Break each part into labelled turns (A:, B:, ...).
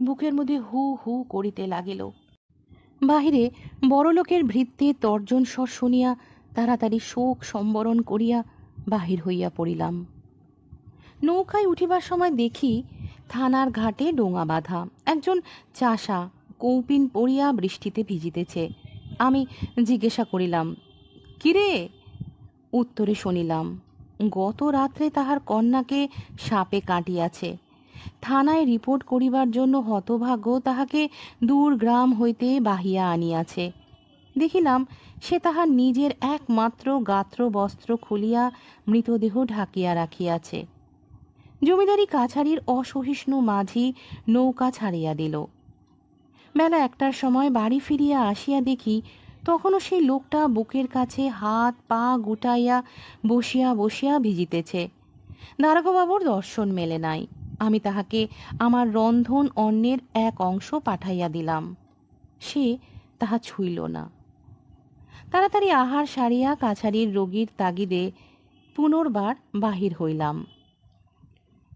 A: বুকের মধ্যে হু হু করিতে লাগিল। বাহিরে বড়লোকের ভৃত্যে তর্জন স্বর শুনিয়া তাড়াতাড়ি শোক সম্বরণ করিয়া বাহির হইয়া পড়িলাম। নৌকায় উঠিবার সময় দেখি থানার ঘাটে ডোঙা বাঁধা। একজন চাষা কৌপিন পড়িয়া বৃষ্টিতে ভিজিতেছে। আমি জিজ্ঞাসা করিলাম, কিরে? উত্তরে শুনিলাম, গত রাত্রে তাহার কন্যাকে সাপে কাটিয়াছে। থানায় রিপোর্ট করিবার জন্য হতভাগ্য তাহাকে দূর গ্রাম হইতে বাহিয়া আনিয়াছে। দেখিলাম সে তাহার নিজের একমাত্র গাত্র বস্ত্র খুলিয়া মৃতদেহ ঢাকিয়া রাখিয়াছে। জমিদারি কাছারির অসহিষ্ণু মাঝি নৌকা ছাড়িয়া দিল। বেলা একটার সময় বাড়ি ফিরিয়া আসিয়া দেখি তখনও সেই লোকটা বুকের কাছে হাত পা গুটাইয়া বসিয়া বসিয়া ভিজিতেছে। দারোগাবাবুর দর্শন মেলে নাই। আমি তাহাকে আমার রন্ধন অন্নের এক অংশ পাঠাইয়া দিলাম। সে তাহা ছুঁইল না। তাড়াতাড়ি আহার সারিয়া কাছারির রোগীর তাগিদে পুনর্বার বাহির হইলাম।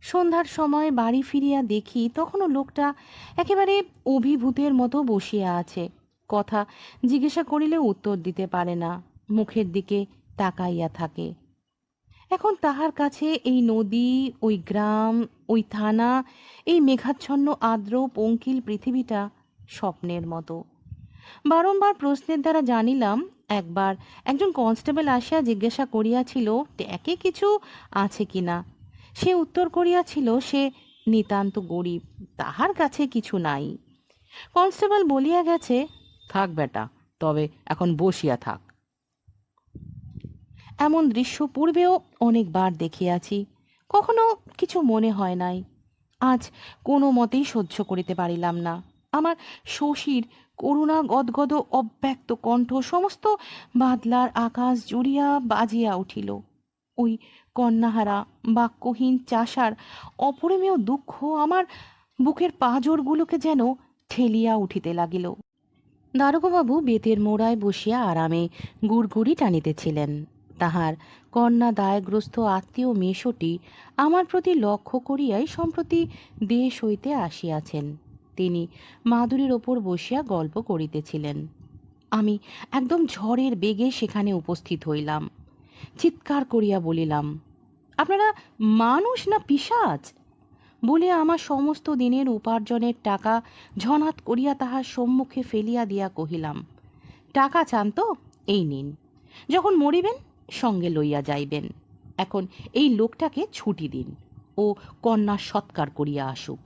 A: সন্ধ্যার সময় বাড়ি ফিরিয়া দেখি তখনও লোকটা একেবারে অভিভূতের মতো বসিয়া আছে। কথা জিজ্ঞাসা করিলে উত্তর দিতে পারে না। মুখের দিকে তাকাইয়া থাকে। এখন তাহার কাছে এই নদী, ওই গ্রাম, ওই থানা, এই মেঘাচ্ছন্ন, আর্দ্র, পঙ্কিল পৃথিবীটা স্বপ্নের মতো। বারংবার প্রশ্নের দ্বারা জানিলাম, একবার একজন কনস্টেবল আসিয়া জিজ্ঞাসা করিয়াছিল ট্যাকে কিছু আছে কি না? সে উত্তর করিয়াছিল, সে নিতান্ত গরিব, তাহার কাছে কিছু নাই। কনস্টেবল বলিয়া গেছে,
B: থাক বেটা, তবে এখন বসিয়া থাক।
A: এমন দৃশ্য পূর্বেও অনেকবার দেখিয়াছি। কখনো কিছু মনে হয় নাই। আজ কোনো মতেই সহ্য করিতে পারিলাম না। আমার শশীর করুণা গদগদ অব্যক্ত কণ্ঠ সমস্ত বাদলার আকাশ জুড়িয়া বাজিয়া উঠিল। ওই কন্যাহারা, বাক্যহীন চাষার অপরিমেয় দুঃখ আমার বুকের পাঁজরগুলোকে যেন ঠেলিয়া উঠিতে লাগিল। দারোগাবাবু বেতের মোড়ায় বসিয়া আরামে গুড়গুড়ি টানিতেছিলেন। তাহার কন্যা দায়গ্রস্ত আত্মীয় মেষটি আমার প্রতি লক্ষ্য করিয়াই সম্প্রতি দেশ হইতে আসিয়াছেন। তিনি মাদুরির ওপর বসিয়া গল্প করিতেছিলেন। আমি একদম ঝড়ের বেগে সেখানে উপস্থিত হইলাম। চিৎকার করিয়া বলিলাম, আপনারা মানুষ না পিসাজ বলিয়া আমার সমস্ত দিনের উপার্জনের টাকা ঝনাত করিয়া তাহার সম্মুখে ফেলিয়া দিয়া কহিলাম, টাকা চান তো, এই নিন। যখন মরিবেন সঙ্গে লইয়া যাইবেন। এখন এই লোকটাকে ছুটি দিন ও কন্যা সৎকার করিয়া আসুক।